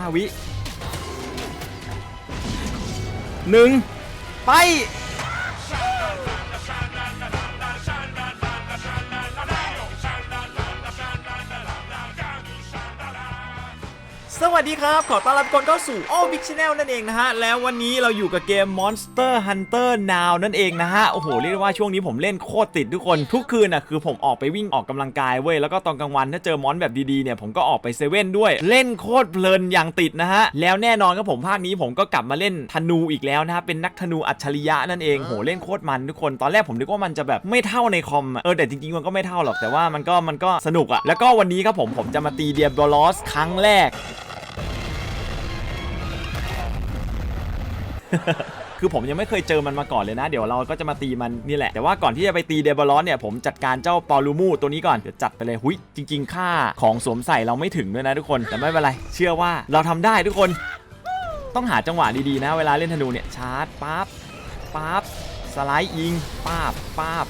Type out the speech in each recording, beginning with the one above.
ห้าวิหนึ่งไป วัสดีครับ ขอต้อนรับทุกคนเข้าสู่ o Big Channel นั่นเองนะฮะ แล้ววันนี้เราอยู่กับเกม Monster Hunter Now นั่นเองนะฮะ โอ้โห เรียกได้ว่าช่วงนี้ผมเล่นโคตรติดทุกคน ทุกคืนน่ะคือผมออกไปวิ่งออกกำลังกายเว้ย แล้วก็ตอนกลางวันถ้าเจอมอนแบบดีๆเนี่ย ผมก็ออกไปเซเว่นด้วย เล่นโคตรเพลินอย่างติดนะฮะ แล้วแน่นอนครับผมภาคนี้ผมก็กลับมาเล่นธนูอีกแล้วนะฮะ เป็นนักธนูอัจฉริยะนั่นเอง โห เล่นโคตรมันทุกคน ตอนแรกผมนึกว่ามันจะแบบไม่เท่าในคอม เออ แต่จริงๆมันก็ไม่เท่าหรอก แต่ว่ามันก็มันก็สนุกอะแล้วก็วันนี้ครับผมผมจะมาตีเดียบลอสครั้งแรก คือผมยังไม่เคยเจอมันมาก่อนเลยนะ เดี๋ยวเราก็จะมาตีมันนี่แหละ แต่ว่าก่อนที่จะไปตีเดบอลอนเนี่ยผมจัดการเจ้าปอลูมูตัวนี้ก่อน เดี๋ยวจัดไปเลยหุยจริง ๆ ค่าของสวมใส่เราไม่ถึงด้วยนะทุกคน แต่ไม่เป็นไร เชื่อว่าเราทำได้ทุกคน ต้องหาจังหวะดีๆนะ เวลาเล่นธนูเนี่ยชาร์จปั๊บปั๊บสไลด์ยิงป้าบป้าบ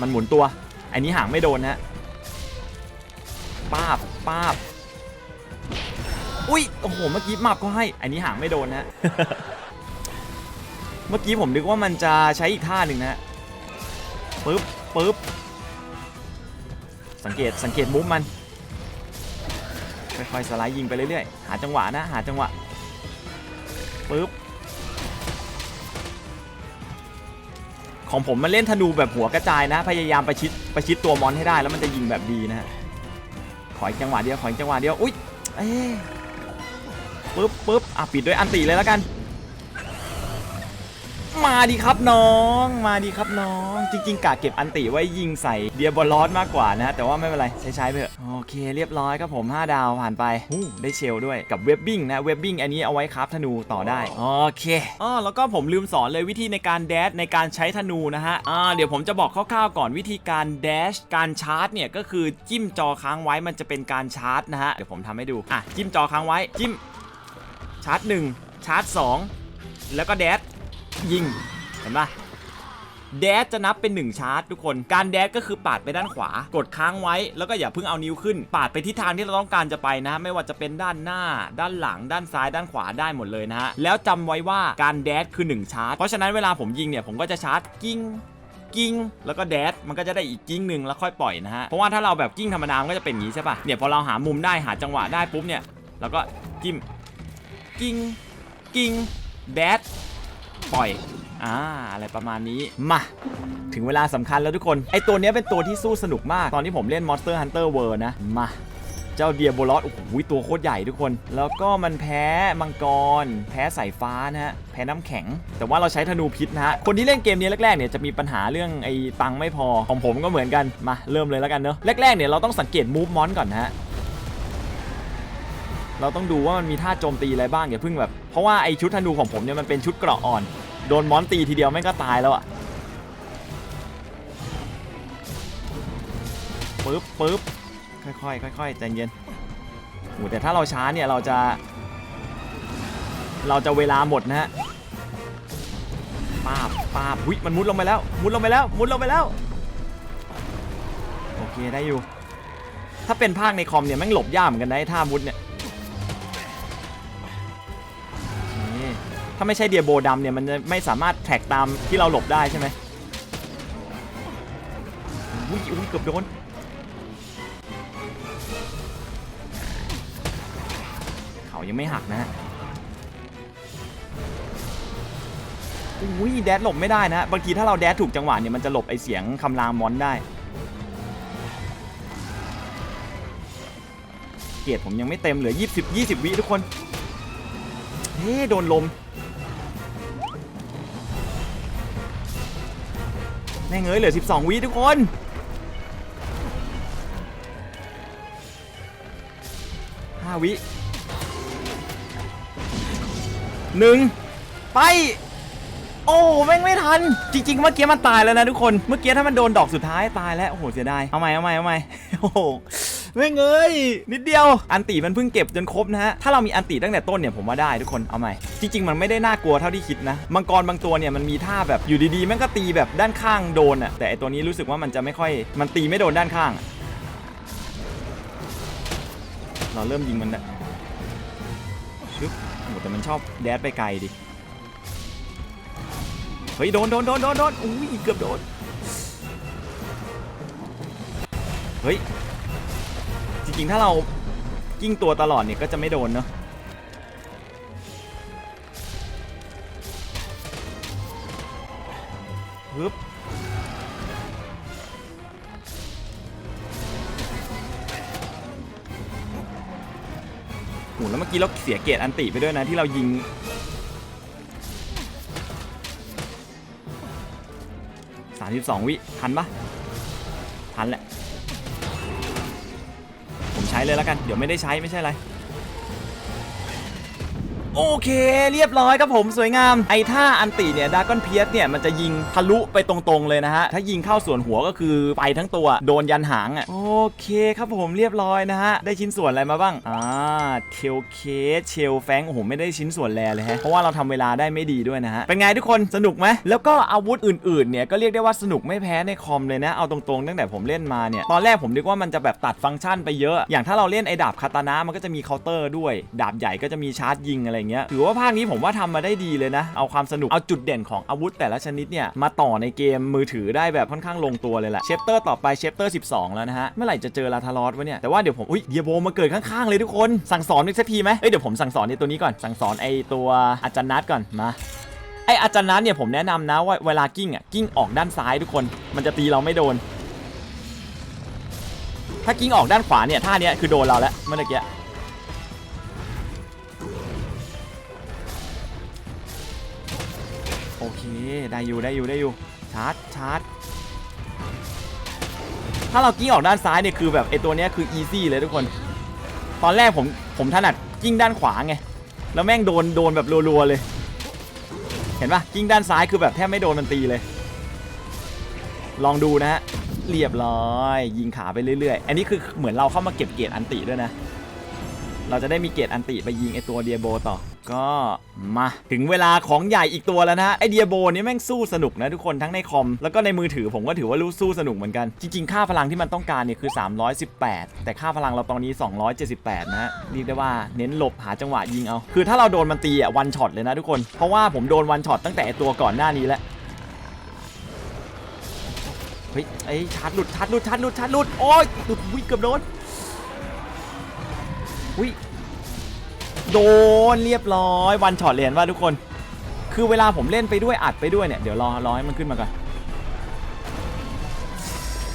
มันหมุนตัว อันนี้หางไม่โดนนะป้าบป้าบ อุ้ยโอ้โหเมื่อกี้มับก็ให้ อันนี้หางไม่โดนนะเมื่อกี้ผมนึกว่ามันจะใช้อีกท่าหนึ่งนะปึ๊บปึ๊บสังเกตสังเกตมุมมันค่อยๆสไลด์ยิงไปเรื่อยๆหาจังหวะนะหาจังหวะปึ๊บของผมมันเล่นธนูแบบหัวกระจายนะ พยายามประชิดประชิดตัวมอนให้ได้แล้วมันจะยิงแบบดีนะฮะขออีกจังหวะเดียวขออีกจังหวะเดียว อุ๊ยเอ๊ะ ปึ๊บปึ๊บอะปิดด้วยอันตีเลยแล้วกัน มาดีครับน้อง มาดีครับน้อง จริง ๆกะเก็บอันติไว้ยิงใส่เดียบอลลอสมากกว่านะ แต่ว่าไม่เป็นไรใช้ใช้ไปเถอะโอเคเรียบร้อยครับผม 5 ดาวผ่านไปอู้ได้เชลด้วยกับเว็บบิ้งนะเว็บบิ้งอันนี้เอาไว้คราฟธนูต่อได้โอเคอ๋อแล้วก็ผมลืมสอนเลยวิธีในการแดชในการใช้ธนูนะฮะอ่าเดี๋ยวผมจะบอกคร่าวๆก่อนวิธีการแดชการชาร์จเนี่ยก็คือจิ้มจอค้างไว้มันจะเป็นการชาร์จนะฮะเดี๋ยวผมทำให้ดูอะจิ้มจอค้างไว้จิ้มชาร์จ 1 ชาร์จ 2 แล้วก็แดดยิง เห็นปะแดดจะนับเป็น 1 ชาร์จทุกคน การแดดก็คือปาดไปด้านขวา กดค้างไว้ แล้วก็อย่าเพิ่งเอานิ้วขึ้น ปาดไปทิศทางที่เราต้องการจะไปนะ ไม่ว่าจะเป็นด้านหน้า ด้านหลัง ด้านซ้าย ด้านขวาได้หมดเลยนะฮะ แล้วจำไว้ว่าการแดดคือ 1 ชาร์จ เพราะฉะนั้นเวลาผมยิงเนี่ยผมก็จะชาร์จกิ้งกิ้งแล้วก็แดดมันก็จะได้อีกกิ้งหนึ่งแล้วค่อยปล่อยนะฮะ เพราะว่าถ้าเราแบบกิ้งธรรมดา มันก็จะเป็นอย่างนี้ใช่ปะเนี่ยพอเราหามุมได้หาจังหวะได้ปุ๊บเนี่ยเราก็จิ้ม กิ้งกิ้งแดดปล่อยอ่าอะไรประมาณนี้มาถึงเวลาสำคัญแล้วทุกคน ไอตัวนี้เป็นตัวที่สู้สนุกมาก ตอนที่ผมเล่น Monster Hunter World นะ มา เจ้าเดียโบลอสโอ้โหตัวโคตรใหญ่ทุกคน แล้วก็มันแพ้มังกร แพ้สายฟ้านะฮะ แพ้น้ำแข็ง แต่ว่าเราใช้ธนูพิษนะฮะ คนที่เล่นเกมนี้แรกๆเนี่ยจะมีปัญหาเรื่องไอ้ตังไม่พอ ของผมก็เหมือนกัน มาเริ่มเลยแล้วกันเนอะ แรกๆเนี่ยเราต้องสังเกตมูฟมอนก่อนนะฮะ เราต้องดูว่ามันมีท่าโจมตีอะไรบ้างอย่าเพิ่งแบบ เพราะว่าไอชุดธนูของผมเนี่ยมันเป็นชุดเกราะอ่อน โดนมอนตีทีเดียวแม่งก็ตายแล้วอะปึ๊บปึ๊บค่อยๆค่อยๆใจเย็นโอ้แต่ถ้าเราช้าเนี่ยเราจะ เราจะเวลาหมดนะฮะป้าบป้าบหุยมันมุดลงไปแล้ว มุดลงไปแล้ว มุดลงไปแล้ว โอเคได้อยู่ ถ้าเป็นภาคในคอมเนี่ยแม่งหลบยากเหมือนกันนะไอ้ท่ามุดเนี่ย ถ้าไม่ใช่เดียโบดำเนี่ยมันจะไม่สามารถแทร็กตามที่เราหลบได้ใช่ไหมอุ้ยอุ้ยเกือบโดนเขายังไม่หักนะฮะอุ้ยแดดหลบไม่ได้นะบางทีถ้าเราแดดถูกจังหวะเนี่ยมันจะหลบไอเสียงคำรามมอนได้ เกียรติผมยังไม่เต็มเหลือ 20 20 วิทุกคน เฮ้โดนลม แม่งเอ้ยเหลือ 12 วิทุกคน ห้าวิหนึ่งไป โอ้แม่งไม่ทัน จริง ๆ เมื่อกี้มันตายแล้วนะทุกคน เมื่อกี้ถ้ามันโดนดอกสุดท้ายตายแล้ว โอ้โหเสียดาย เอาใหม่เอาใหม่เอาใหม่โอ้โห แม่งเอ้ยนิดเดียว อันตีมันเพิ่งเก็บจนครบนะฮะ ถ้าเรามีอันตีตั้งแต่ต้นเนี่ยผมว่าได้ทุกคน เอาใหม่ จริง ๆ มันไม่ได้น่ากลัวเท่าที่คิดนะ มังกรบางตัวเนี่ยมันมีท่าแบบอยู่ดีๆแม่งก็ตีแบบด้านข้างโดนอะแต่ไอตัวนี้รู้สึกว่ามันจะไม่ค่อย มันตีไม่โดนด้านข้าง เราเริ่มยิงมันแล้วชึบโอ้แต่มันชอบแดดไปไกลดิ เฮ้ยโดนโดนโดนโดนโดนอุ้ยเกือบโดน เฮ้ย จริงๆ ถ้าเรากิ้งตัวตลอดเนี่ยก็จะไม่โดนเนาะฮึบโหแล้วเมื่อกี้เราเสียเกตอันติไปด้วยนะที่เรายิง32วิ ทันปะทันแหละ ช้เลยแล้วกัน เดี๋ยวไม่ได้ใช้ไม่ใช่อะไร โอเคเรียบร้อยครับผมสวยงามไอ้ท่าอันติเนี่ยดากอนเพียสเนี่ยมันจะยิงทะลุไปตรงๆเลยนะฮะ ถ้ายิงเข้าส่วนหัวก็คือไปทั้งตัวโดนยันหางอะโอเคครับผมเรียบร้อยนะฮะ ได้ชิ้นส่วนอะไรมาบ้างอ่าเทลเคสเชลแฟงโอ้โหไม่ได้ชิ้นส่วนแรเลยฮะเพราะว่าเราทำเวลาได้ไม่ดีด้วยนะฮะเป็นไงทุกคนสนุกไหมแล้วก็อาวุธอื่นๆเนี่ยก็เรียกได้ว่าสนุกไม่แพ้ในคอมเลยนะเอาตรงๆตั้งแต่ผมเล่นมาเนี่ยตอนแรกผมนึกว่ามันจะแบบตัดฟังก์ชันไปเยอะ อย่างถ้าเราเล่นไอ้ดาบคาตานะมันก็จะมีเคาน์เตอร์ด้วย ดาบใหญ่ก็จะมีชาร์จยิงอะไรเงี้ยถือว่าภาคนี้ผมว่าทำมาได้ดีเลยนะ เอาความสนุกเอาจุดเด่นของอาวุธแต่ละชนิดเนี่ยมาต่อในเกมมือถือได้แบบค่อนข้างลงตัวเลยแหละเชปเตอร์ต่อไปเชปเตอร์ 12 แล้วนะฮะเมื่อไหร่จะเจอลาทารอสวะเนี่ยแต่ว่าเดี๋ยวผมอุ้ยเดียโบมาเกิดข้างๆเลยทุกคนสั่งสอนอีกสักทีไหมเอ้ยเดี๋ยวผมสั่งสอนในตัวนี้ก่อนสั่งสอนไอตัวอาจารย์นัดก่อนมาไออาจารย์นัดเนี่ยผมแนะนำนะว่าเวลากิ้งอะกิ้งออกด้านซ้ายทุกคน มันจะตีเราไม่โดน ถ้ากิ้งออกด้านขวาเนี่ยท่าเนี้ยคือโดนเราแล้วเมื่อกี้ เค ได้อยู่ได้อยู่ได้อยู่ ชาร์จชาร์จ ถ้าเรากิ้งออกด้านซ้ายเนี่ยคือแบบไอตัวเนี้ยคืออีซี่เลยทุกคน ตอนแรกผมผมถนัดกิ้งด้านขวาไง แล้วแม่งโดนโดนแบบรัวๆเลย เห็นปะกิ้งด้านซ้ายคือแบบแทบไม่โดนมันตีเลย ลองดูนะฮะ เรียบร้อย ยิงขาไปเรื่อยๆ อันนี้คือเหมือนเราเข้ามาเก็บเกียรติอันติด้วยนะ เราจะได้มีเกรดอันติไปยิงไอตัวเดียโบต่อ ก็มาถึงเวลาของใหญ่อีกตัวแล้วนะไอเดียโบนี่แม่งสู้สนุกนะทุกคนทั้งในคอม แล้วก็ในมือถือผมก็ถือว่ารู้สู้สนุกเหมือนกัน จริงๆ ค่าพลังที่มันต้องการเนี่ยคือ 318 แต่ค่าพลังเราตอนนี้ 278 นะฮะเรียกได้ว่าเน้นหลบหาจังหวะยิงเอา คือถ้าเราโดนมันตีอะวันช็อตเลยนะทุกคนเพราะว่าผมโดนวันช็อตตั้งแต่ตัวก่อนหน้านี้แล้วเฮ้ยไอ้ชาร์จหลุดชาร์จหลุดชาร์จหลุดชาร์จหลุดโอ้ยหลุดวิ่งเกือบโดนวิ่ง โดนเรียบร้อยวันช็อตเรียนว่าทุกคน คือเวลาผมเล่นไปด้วยอัดไปด้วยเนี่ยเดี๋ยวรอรอให้มันขึ้นมาก่อน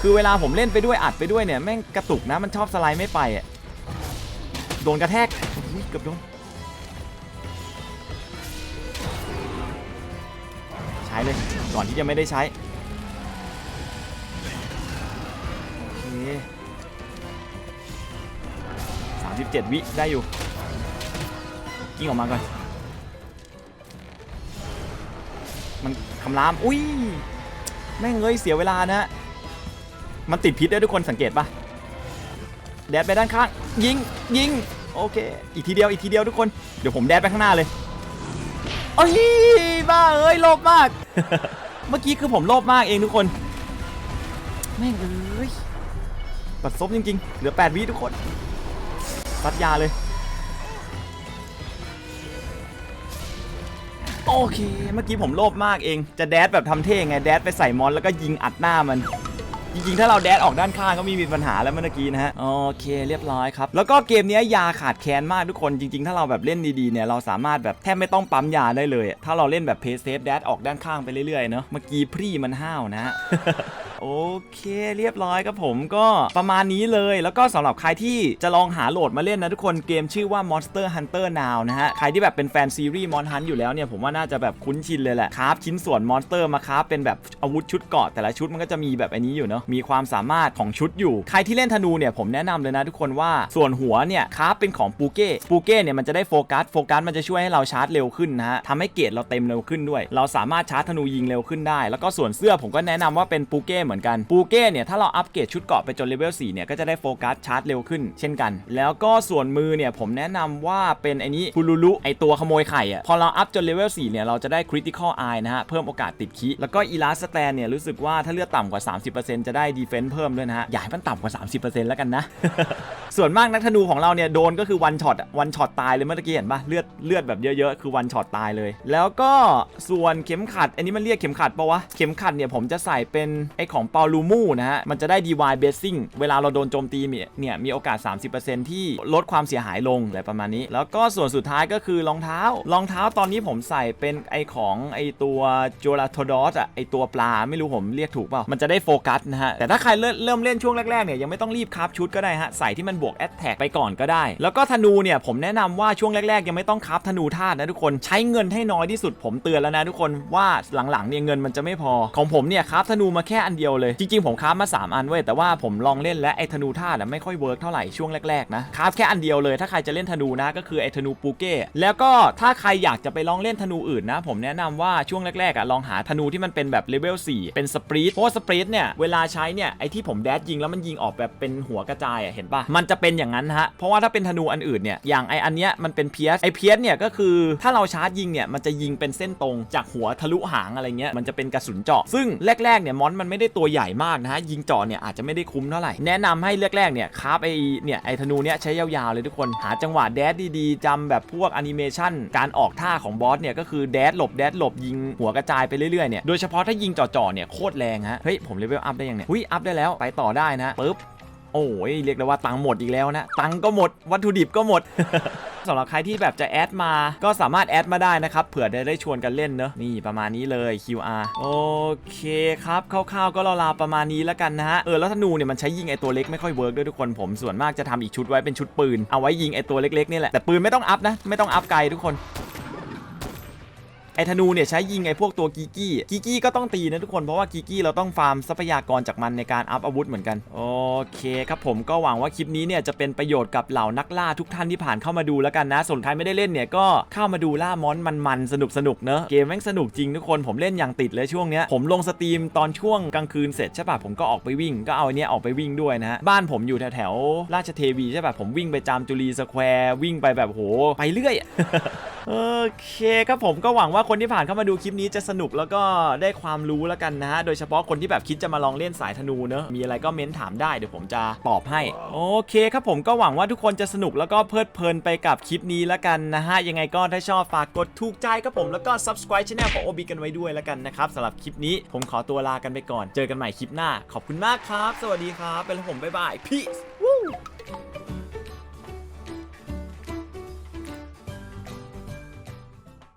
คือเวลาผมเล่นไปด้วยอัดไปด้วยเนี่ยแม่งกระตุกนะมันชอบสไลด์ไม่ไปอะโดนกระแทกอุ๊ยเกือบโดนใช้เลยก่อนที่จะไม่ได้ใช้สามสิบเจ็ดวิได้อยู่ กิ้งออกมาก่อน มันคำราม อุ้ย แม่งเอ้ยเสียเวลานะ มันติดพิษด้วยทุกคนสังเกตปะแดดไปด้านข้าง ยิง ยิง โอเค อีกทีเดียว อีกทีเดียวทุกคน เดี๋ยวผมแดดไปข้างหน้าเลยโอ้ยบ้าเอ้ยโลภมาก เมื่อกี้คือผมโลภมากเองทุกคน แม่งเอ้ยปัดซบจริงๆ เหลือ 8 วิทุกคนซัดยาเลย โอเค เมื่อกี้ผมโลภมากเอง จะแดดแบบทำเท่ไง แดดไปใส่มอนแล้วก็ยิงอัดหน้ามัน จริงๆ ถ้าเราแดดออกด้านข้างก็ไมีมีปัญหาแล้วเมื่อกี้นะฮะ โอเคเรียบร้อยครับ แล้วก็เกมเนี้ยยาขาดแคลนมากทุกคน จริง ๆ ถ้าเราแบบเล่นดีๆ เนี่ย เราสามารถแบบแทบไม่ต้องปั๊มยาได้เลย ถ้าเราเล่นแบบเพย์เซฟแดดออกด้านข้างไปเรื่อยๆ เนอะเมื่อกี้พรี่มันห้าวนะ โอเคเรียบร้อยครับผมก็ประมาณนี้เลย แล้วก็สำหรับใครที่จะลองหาโหลดมาเล่นนะทุกคนเกมชื่อว่า Monster Hunter Now นะฮะ ใครที่แบบเป็นแฟนซีรีส์ Mon Hunt อยู่แล้วเนี่ยผมว่าน่าจะแบบคุ้นชินเลยแหละคราฟชิ้นส่วนมอนสเตอร์มาคราฟเป็นแบบอาวุธชุดเกราะแต่ละชุดมันก็จะมีแบบอันนี้อยู่เนาะมีความสามารถของชุดอยู่ ใครที่เล่นธนูเนี่ยผมแนะนำเลยนะทุกคนว่าส่วนหัวเนี่ยคราฟเป็นของปูเก้ปูเก้เนี่ยมันจะได้โฟกัสโฟกัสมันจะช่วยให้เราชาร์จเร็วขึ้นนะฮะทำให้เกรดเราเต็มเร็วขึ้นด้วย เราสามารถชาร์จธนูยิงเร็วขึ้นได้ แล้วก็ส่วนเสื้อผมก็แนะนำว่าเป็นปูเก้เหมือนกันปูเก้เนี่ยถ้าเราอัปเกรดชุดเกราะไปจนเลเวล4เนี่ยก็จะได้โฟกัสชาร์จเร็วขึ้นเช่นกัน แล้วก็ส่วนมือเนี่ยผมแนะนำว่าเป็นไอ้นี้ฟูลูลุไอตัวขโมยไข่อะพอเราอัพจนเลเวล4เนี่ยเราจะได้ critical eye นะฮะเพิ่มโอกาสติดคีแล้วก็อีลาสแตนเนี่ยรู้สึกว่าถ้าเลือดต่ำกว่า 30%จะได้ defense เพิ่มด้วยนะฮะอย่าให้มันต่ำกว่า 30%แล้วกันนะ ส่วนมากนักธนูของเราเนี่ยโดนก็คือวันช็อตวันช็อตตายเลยเมื่อกี้เห็นปะเลือดเลือดแบบเยอะๆ คือวันช็อตตายเลย แล้วก็ส่วนเข็มขัด อันนี้มันเรียกเข็มขัดปะวะเข็มขัดเนี่ยผมจะใส่เป็นไอขของเปาลูมูนะฮะ มันจะได้ DY Basing เวลาเราโดนโจมตีเนี่ย มีโอกาส 30%ที่ลดความเสียหายลงอะไรประมาณนี้ แล้วก็ส่วนสุดท้ายก็คือรองเท้า รองเท้าตอนนี้ผมใส่เป็นไอของไอตัวจูราโทดอสอะไอตัวปลาไม่รู้ผมเรียกถูกเปล่า มันจะได้โฟกัสนะฮะ แต่ถ้าใครเริ่มเล่นช่วงแรกๆเนี่ยยังไม่ต้องรีบคราฟชุดก็ได้ฮะ ใส่ที่มันบวกแอตแทกไปก่อนก็ได้ แล้วก็ธนูเนี่ยผมแนะนำว่าช่วงแรกๆ ยังไม่ต้องคราฟธนูธาตุนะทุกคนใช้เงินให้น้อยที่สุดผมเตือนแล้วนะทุกคนว่าหลังๆเนี่ยเงินมันจะไม่พอของผมเนี่ยคราฟธนูมาแค่อันเดียวเลย จริงๆ ผมคราฟมา 3 อันเว้ยแต่ว่าผมลองเล่นและไอ้ธนูธาตุไม่ค่อยเวิร์กเท่าไหร่ช่วงแรกๆนะคราฟแค่อันเดียวเลยถ้าใครจะเล่นธนูนะก็คือไอ้ธนูปูเก้แล้วก็ถ้าใครอยากจะไปลองเล่นธนูอื่นนะผมแนะนำว่าช่วงแรกๆอะลองหาธนูที่มันเป็นแบบเลเวล4เป็นสปรีตเพราะสปรีตเนี่ยเวลาใช้เนี่ยไอ้ที่ผมแดดยิงแล้วมันยิงออกแบบเป็นหัวกระจายอะเห็นปะมันจะเป็นอย่างนั้นฮะเพราะว่าถ้าเป็นธนูอันอื่นเนี่ยอย่างไออันเนี้ยมันเป็นเพียสไอเพียสเนี่ยก็คือถ้าเราชาร์จยิงเนี่ยมันจะยิงเป็นเส้นตรงจากหัวทะลุหางอะไรเงี้ยมันจะเป็นกระสุนเจาะซึ่งแรกๆเนี่ยมอนมันไม่ได้ตัวใหญ่มากนะฮะยิงเจาะเนี่ยอาจจะไม่ได้คุ้มเท่าไหร่แนะนำให้แรกๆเนี่ยคาบไอเนี่ยไอธนูเนี่ยใช้ยาวๆเลยทุกคนหาจังหวะแดดดีๆจำแบบพวกแอนิเมชันการออกท่าของบอสเนี่ยก็คือแดดหลบแดดหลบยิงหัวกระจายไปเรื่อยๆเนี่ยโดยเฉพาะถ้ายิงจ่อๆเนี่ยโคตรแรงฮะเฮ้ยผมเลเวลอัพได้ยังเนี่ยหุ้ยอัพได้แล้วไปต่อได้นะปึ๊บ โอ้ยเรียกได้ว่าตังค์หมดอีกแล้วนะ ตังก็หมดวัตถุดิบก็หมดสำหรับใครที่แบบจะแอดมา ก็สามารถแอดมาได้นะครับ เผื่อได้ได้ชวนกันเล่นเนอะนี่ประมาณนี้เลย QR โอเคครับคร่าวๆก็ราวๆประมาณนี้แล้วกันนะฮะ เออแล้วธนูเนี่ยมันใช้ยิงไอตัวเล็กไม่ค่อยเวิร์กด้วยทุกคนผมส่วนมากจะทำอีกชุดไว้เป็นชุดปืน เอาไว้ยิงไอตัวเล็กๆนี่แหละแต่ปืนไม่ต้องอัพนะไม่ต้องอัพไกลทุกคน ไอธนูเนี่ยใช้ยิงไอพวกตัวกีกี้กีกี้ก็ต้องตีนะทุกคนเพราะว่ากีกี้เราต้องฟาร์มทรัพยากรจากมันในการอัพอาวุธเหมือนกันโอเคครับผมก็หวังว่าคลิปนี้เนี่ยจะเป็นประโยชน์กับเหล่านักล่าทุกท่านที่ผ่านเข้ามาดูแล้วกันนะ ส่วนใครไม่ได้เล่นเนี่ยก็เข้ามาดูล่ามอนมันๆสนุกสนุกเนอะเกมแม่งสนุกจริงทุกคนผมเล่นอย่างติดเลยช่วงเนี้ยผมลงสตรีมตอนช่วงกลางคืนเสร็จใช่ป่ะผมก็ออกไปวิ่งก็เอาเนี้ยออกไปวิ่งด้วยนะฮะบ้านผมอยู่แถวๆราชเทวีใช่ป่ะผมวิ่งไปจามจุลีสแควร์วิ่งไปแบบโหไปเรื่อย โอเคครับผมก็หวังว่าคนที่ผ่านเข้ามาดูคลิปนี้จะสนุกแล้วก็ได้ความรู้แล้วกันนะฮะ โดยเฉพาะคนที่แบบคิดจะมาลองเล่นสายธนูเนอะมีอะไรก็เม้นถามได้เดี๋ยวผมจะตอบให้ โอเคครับผมก็หวังว่าทุกคนจะสนุกแล้วก็เพลิดเพลินไปกับคลิปนี้แล้วกันนะฮะ ยังไงก็ถ้าชอบฝากกดถูกใจครับผมแล้วก็ subscribe channel ของ OB กันไว้ด้วยแล้วกันนะครับสำหรับคลิปนี้ผมขอตัวลากันไปก่อน เจอกันใหม่คลิปหน้า ขอบคุณมากครับ สวัสดีครับเป็นผมบ๊ายบาย peace